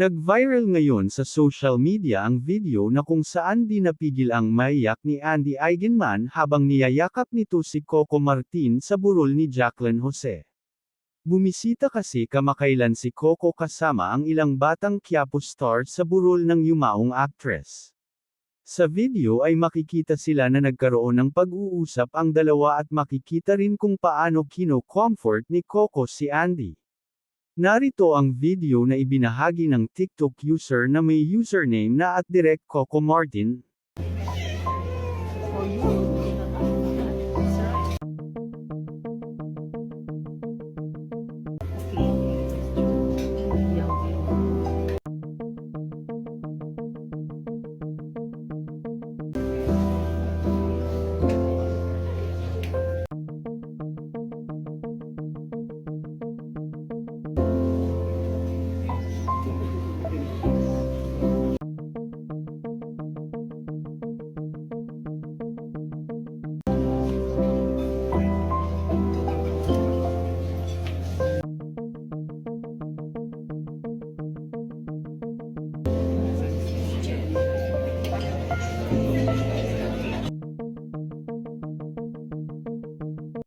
Nag-viral ngayon sa social media ang video na kung saan di napigil ang maiyak ni Andy Eigenman habang niyayakap nito si Coco Martin sa burol ni Jacqueline Jose. Bumisita kasi kamakailan si Coco kasama ang ilang batang Quiapo star sa burol ng yumaong actress. Sa video ay makikita sila na nagkaroon ng pag-uusap ang dalawa at makikita rin kung paano kino-comfort ni Coco si Andy. Narito ang video na ibinahagi ng TikTok user na may username na at direct Coco Martin. Okay.